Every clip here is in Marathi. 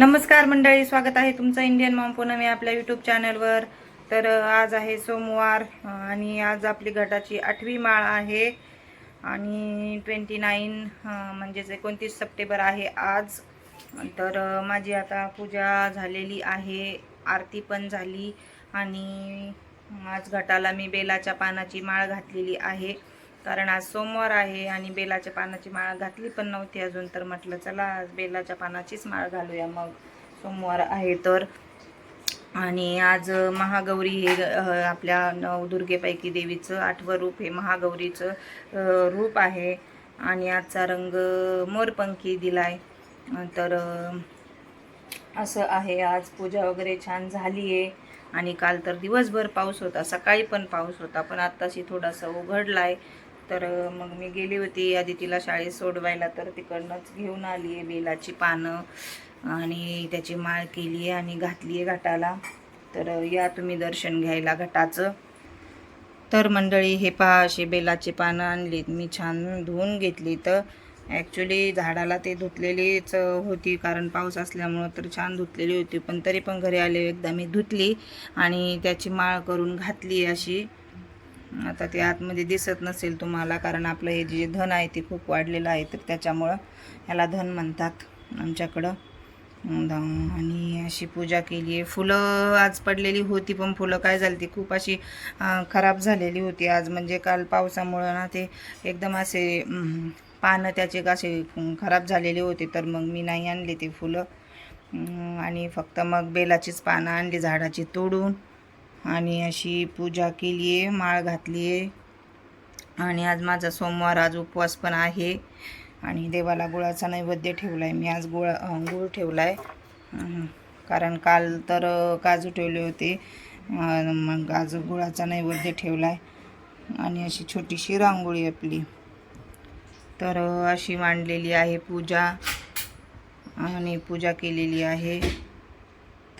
नमस्कार मंडळी स्वागत आहे तुमचं इंडियन मॉम पूनम या आपल्या यूट्यूब चॅनलवर तर आज आहे सोमवार आणि आज आपली गटाची आठवी माळ आहे. आणि ट्वेंटी नाईन म्हणजेच एकोणतीस सप्टेंबर आहे आज. तर माझी आता पूजा झालेली आहे आरती पण झाली. आणि आज घटाला मी बेलाच्या पानाची माळ घातलेली आहे. कारण आज सोमवार आहे आणि बेलाच्या पानाची माळ घातली पण नव्हती अजून तर म्हटलं चला आज बेलाच्या पानाचीच माळ घालूया मग. सोमवार आहे तर. आणि आज महागौरी हे आपल्या नवदुर्गेपैकी देवीचं आठवं रूप हे महागौरीचं रूप आहे. आणि आजचा रंग मोरपंखी दिलाय. तर असं आहे. आज पूजा वगैरे छान झाली आहे आणि काल तर दिवसभर पाऊस होता. सकाळी पण पाऊस होता पण आत्ताशी थोडासा उघडला आहे तर मग मी गेली होती आधी तिला शाळेत सोडवायला. तर तिकडनंच घेऊन आली आहे बेलाची पानं आणि त्याची माळ केली आहे आणि घातली आहे घाटाला. तर या तुम्ही दर्शन घ्यायला घटाचं. तर मंडळी हे पहा अशी बेलाची पानं आणलीत. मी छान धुवून घेतली. तर ॲक्च्युली झाडाला ते धुतलेलीच होती. कारण पाऊस असल्यामुळं तर छान धुतलेली होती. पण तरी पण घरी आले एकदा मी धुतली आणि त्याची माळ करून घातली अशी. आता ते आतमध्ये दिसत नसेल तुम्हाला कारण आपलं हे जे धन आहे ते खूप वाढलेलं आहे तर त्याच्यामुळं ह्याला धन म्हणतात आमच्याकडं. आणि अशी पूजा केली आहे. फुलं आज पडलेली होती पण फुलं काय झाली ती खूप अशी खराब झालेली होती. आज म्हणजे काल पावसामुळं ना ते एकदम असे पानं त्याचे असे खराब झालेले होते तर मग मी नाही आणले ते फुलं. आणि फक्त मग बेलाचीच पानं आणली झाडाची तोडून. आणि अशी पूजा केली आहे माळ घातली आहे आणि आज माझा सोमवार आज उपवास पण आहे. आणि देवाला गुळाचा नैवेद्य ठेवला आहे मी आज गुळ गुळ ठेवला आहे कारण काल तर काजू ठेवले होते. मग आज गुळाचा नैवेद्य ठेवला आहे आणि अशी छोटीशी रांगोळी आपली. तर अशी मांडलेली आहे पूजा. आणि पूजा केलेली आहे.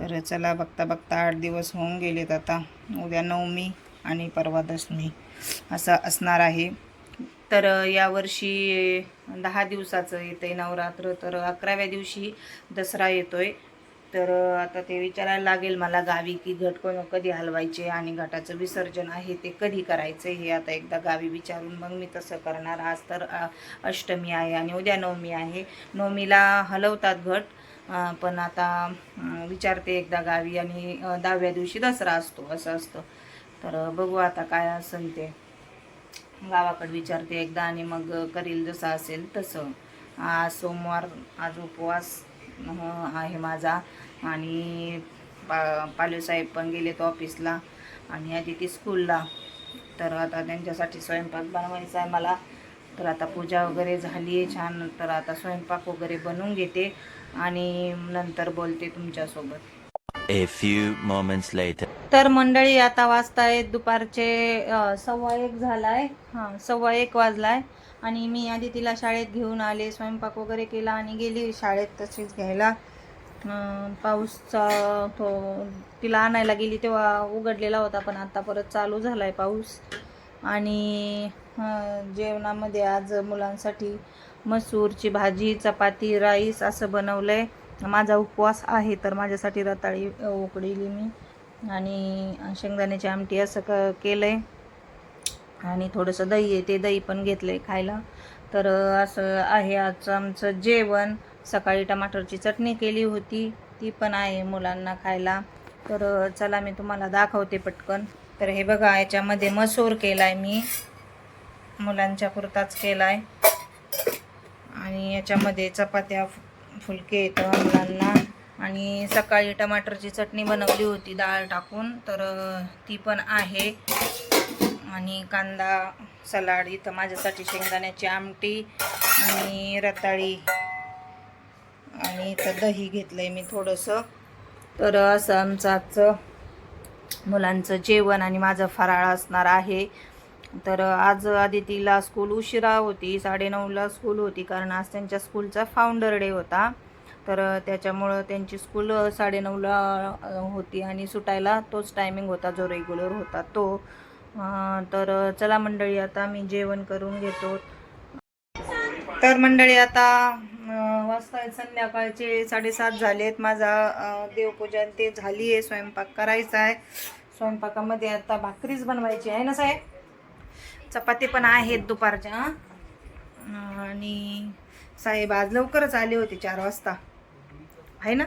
तर चला बघता बघता आठ दिवस होऊन गेलेत आता. उद्या नवमी आणि परवा दशमी असं असणार आहे. तर यावर्षी दहा दिवसाचं येतं आहे नवरात्र. तर अकराव्या दिवशी दसरा येतो आहे तर आता ते विचारायला लागेल मला गावी की घट कोण कधी हलवायचे आणि घटाचं विसर्जन आहे ते कधी करायचं हे आता एकदा गावी विचारून मग मी तसं करणार. आज तर अष्टमी आहे आणि उद्या नवमी आहे. नवमीला हलवतात घट. पण आता विचारते एकदा गावी आणि दहाव्या दिवशी दसरा असतो असं असतं. तर बघू आता काय असेल ते. गावाकडे विचारते एकदा आणि मग करील जसं असेल तसं. आज सोमवार आज उपवास आहे माझा. आणि पा पालूसाहेब पण गेलेत ऑफिसला आणि अतिथी स्कूलला. तर आता त्यांच्यासाठी स्वयंपाक बनवायचा आहे मला. तर आता पूजा वगैरे झाली आहे छान. तर आता स्वयंपाक वगैरे बनवून घेते आणि नंतर बोलते तुमच्यासोबत. A few moments later. तर मंडळी आता वाजतायत दुपारचे सव्वा एक झालाय. हां सव्वा एक वाजलाय. आणि मी आधी तिला शाळेत घेऊन आले स्वयंपाक वगैरे केला आणि गेली शाळेत तशीच घ्यायला. पाऊसचा तो तिला आणायला गेली तेव्हा उघडलेला होता पण आता परत चालू झालाय पाऊस. आणि जेवणामध्ये आज मुलांसाठी मसूरची भाजी चपाती राईस असं बनवलं आहे माझा उपवास आहे तर माझ्यासाठी रताळी उकडीली मी. आणि शेंगदाण्याची आमटी असं क केलं आहे आणि थोडंसं दही आहे ते दही पण घेतलं आहे खायला. तर असं आहे आजचं आमचं जेवण. सकाळी टमाटरची चटणी केली होती ती पण आहे मुलांना खायला. तर चला मी तुम्हाला दाखवते पटकन. तर हे बघा याच्यामध्ये मसूर केला आहे मी. मुलांच्या पुरताच केला आहे आणि याच्यामध्ये चपात्या फुलके येतं मुलांना. आणि सकाळी टमाटरची चटणी बनवली होती डाळ टाकून. तर ती पण आहे. आणि कांदा सलाड इथं माझ्यासाठी शेंगदाण्याची आमटी आणि रताळी. आणि इथं दही घेतलं आहे मी थोडंसं. तर असं आमचं आजचं मुलांचं जेवण आणि माझं फराळ असणार आहे. तर आज आदितीला स्कूल उशिरा होती साडेनऊला स्कूल होती कारण आज त्यांच्या स्कूलचा फाउंडर डे होता. तर त्याच्यामुळं त्यांची स्कूल साडेनऊला होती आणि सुटायला तोच टायमिंग होता जो रेग्युलर होता तो. तर चला मंडळी आता मी जेवण करून घेतो. तर मंडळी आता वाजता आहेत संध्याकाळचे साडेसात झालेत. माझा देवपूजन देवपूजा ते झाली आहे स्वयंपाक करायचा आहे स्वयंपाकामध्ये आता भाकरीच बनवायची आहे ना साहेब? चपाती पण आहेत दुपारच्या आणि साहेब आज लवकरच आले होते चार वाजता. आहे ना?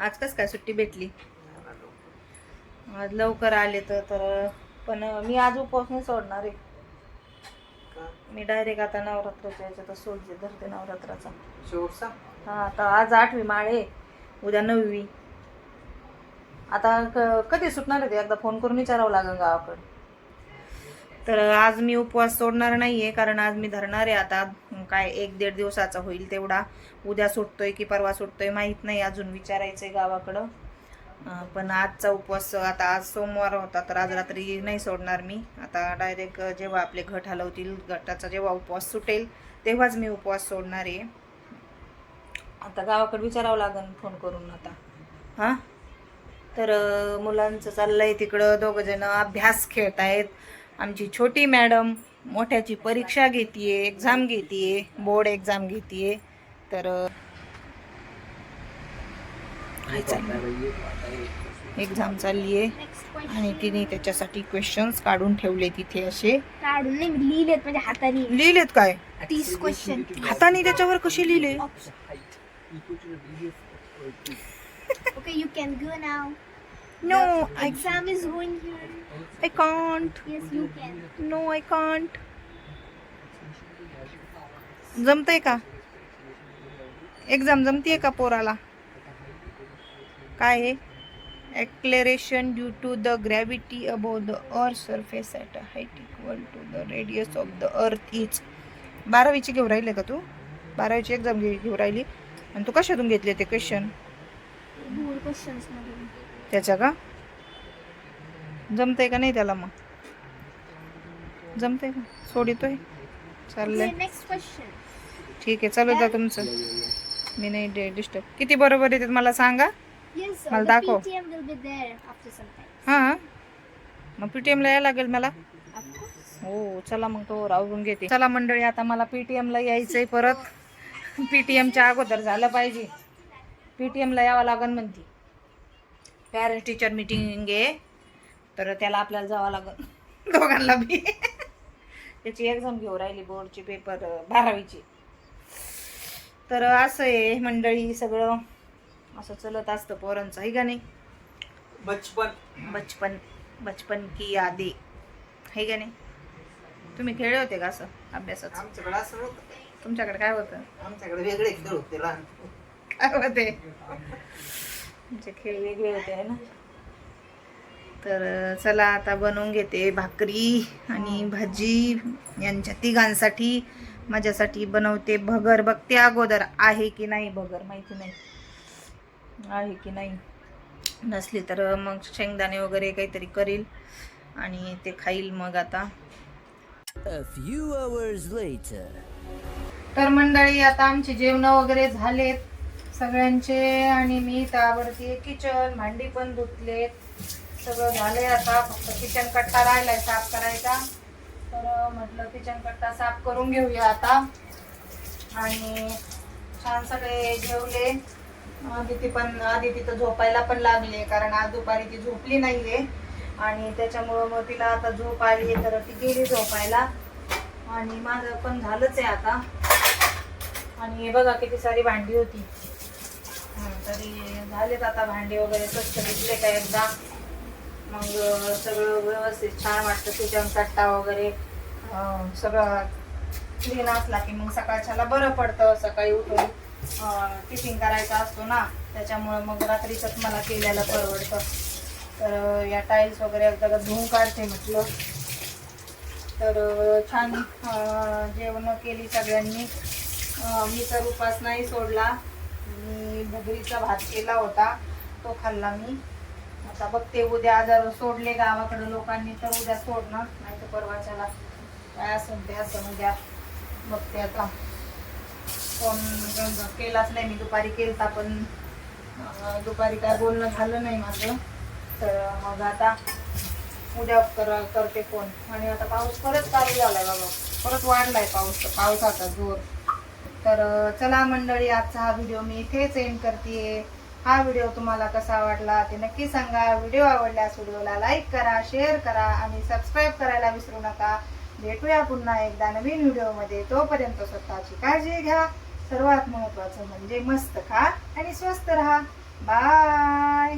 आज कस काय सुट्टी भेटली? आज लवकर आले तर पण मी आज उपवास नाही सोडणार आहे. मी डायरेक्ट आता नवरात्राच्या याच्यात सोडते धरते नवरात्राचा. शेवटचा? हा आता आज आठवी माळ आहे उद्या नववी. आता कधी सुटणार आहे ते? एकदा फोन करून विचारावं लागेल गावाकडे. तर आज मी उपवास सोडणार नाही आहे कारण आज मी धरणार आहे. आता काय एक दीड दिवसाचा होईल तेवढा. उद्या सुटतोय की परवा सुटतोय माहीत नाही अजून विचारायचंय गावाकडं. पण आजचा उपवास आता आज सोमवार होता तर आज रात्री नाही सोडणार मी. आता डायरेक्ट जेव्हा आपले घट हलवतील घटाचा जेव्हा उपवास सुटेल तेव्हाच मी उपवास सोडणार आहे. आता गावाकडे विचारावं लागेल फोन करून आता. हां? तर मुलांचं मुलांचं चाललंय तिकडं. दोघं जण अभ्यास खेळत आहेत आमची छोटी मॅडम मोठ्याची परीक्षा घेतीये एक्झाम घेतीये बोर्ड एक्झाम घेतीये. तर एक्झाम चालली आहे आणि तिने त्याच्यासाठी क्वेश्चन्स काढून ठेवले तिथे असे. काढून नाही लिहिलेत म्हणजे हाताने. लिहिलेत काय? तीस क्वेश्चन हाताने त्याच्यावर कसे लिहिले? Okay you can go now no I exam is going here I can't yes you can no I can't जमतंय का? एक्झाम जमतीये का पोराला? काय आहे acceleration due to the gravity above the earth surface at a height equal to the radius of the earth is बारावीची घेऊ राहिले का तू? बारावीची एक्झाम घे घेऊ राहिली. आणि तू कशातून घेतले ते क्वेश्चन भूर क्वेश्चन्स मधून त्याच्या का? जमतंय का नाही त्याला मग? जमतंय का? सोडितोय? चाललंय. ठीक आहे चालू द्या तुमचं. मी नाही डिस्टर्ब किती बरोबर येतात मला सांगा? मला दाखव. हां मग पीटीएमला यायला लागेल मला? हो चला मग तो राहून घेते. चला मंडळी आता मला पीटीएमला यायचंय परत. पीटीएमच्या अगोदर झालं पाहिजे. पीटीएमला यावं लागेल म्हणती. पॅरेंट टीचर मीटिंग आहे. तर त्याला आपल्याला जावं लागेल. दोघांना बी. त्याची एक्झाम घेऊ राहिली बोर्डची पेपर बारावीची. तर असं आहे मंडळी सगळं. असं चलत असतं पोरांचं आहे का नाही? बचपन. बचपन बचपन की यादी. आहे का नाही? तुम्ही खेळले होते का असं अभ्यासाचं आमच्याकडे असं नव्हतं. तुमच्याकडे काय होतं? आमच्याकडे वेगळे खेळ होते लहान. काय होते? तुमचे खेळ वेगळे होते आहे ना? तर चला आता बनवून घेते भाकरी आणि भाजी. यांच्या तिघांसाठी माझ्यासाठी बनवते भगर. बघते अगोदर आहे की नाही भगर माहिती नाही. आहे की नाही? नसली तर मग शेंगदाणे वगैरे काहीतरी करील आणि ते खाईल मग आता. A few hours later. तर मंडळी आता आमचे जेवण वगैरे झालेत. सगळ्यांचे आणि मी त्यावरती किचन भांडी पण धुतलेत. सगळं झालंय आता फक्त किचन कट्टा राहिलाय साफ करायचा. तर म्हटलं किचन कट्टा साफ करून घेऊया आता. आणि छान सगळे जेवले. आदिती पण आदिती तर झोपायला पण लागले कारण आज दुपारी ती झोपली नाहीये. आणि त्याच्यामुळं मग तिला आता झोप आली तर ती गेली झोपायला. आणि माझं पण झालंच आहे आता. आणि हे बघा किती सारी भांडी होती. तरी झालेत आता भांडी वगैरे स्वच्छ धुतले का एकदा. मग सगळं व्यवस्थित छान वाटतं. किचन कट्टा वगैरे सगळं क्लीन असला की मग सकाळच्याला बरं पडतं. सकाळी उठून टिफिन करायचा असतो ना त्याच्यामुळं मग रात्रीचंच मला केल्याला परवडतं. तर या टाईल्स वगैरे एकदा धुवून काढते म्हटलं. तर छान जेवणं जेवण केली सगळ्यांनी. मी तर उपास नाही सोडला. मी भगरीचा भात केला होता. तो खाल्ला मी. आता बघते उद्या जर सोडले गावाकडे लोकांनी तर उद्या सोडणार. नाही तर परवाच्याला काय असेल ते असं उद्या. बघते आता. फोन केलाच नाही मी. दुपारी केलता पण दुपारी काय बोलणं झालं नाही माझं. तर मग आता उद्या कर करते फोन. आणि आता पाऊस परत चालू झालाय बाबा परत वाढलाय पाऊस. पावसाचा जोर. तर चला मंडळी आजचा हा व्हिडिओ मी इथेच एंड करते हा व्हिडिओ तुम्हाला कसा वाटला ते नक्की सांगा. व्हिडिओ आवडल्यास व्हिडिओला लाईक करा शेअर करा आणि सबस्क्राईब करायला विसरू नका. भेटूया पुन्हा एकदा नवीन व्हिडिओमध्ये तोपर्यंत स्वतःची काळजी घ्या. सर्वात महत्वाचं म्हणजे मस्त खा आणि स्वस्त राहा. बाय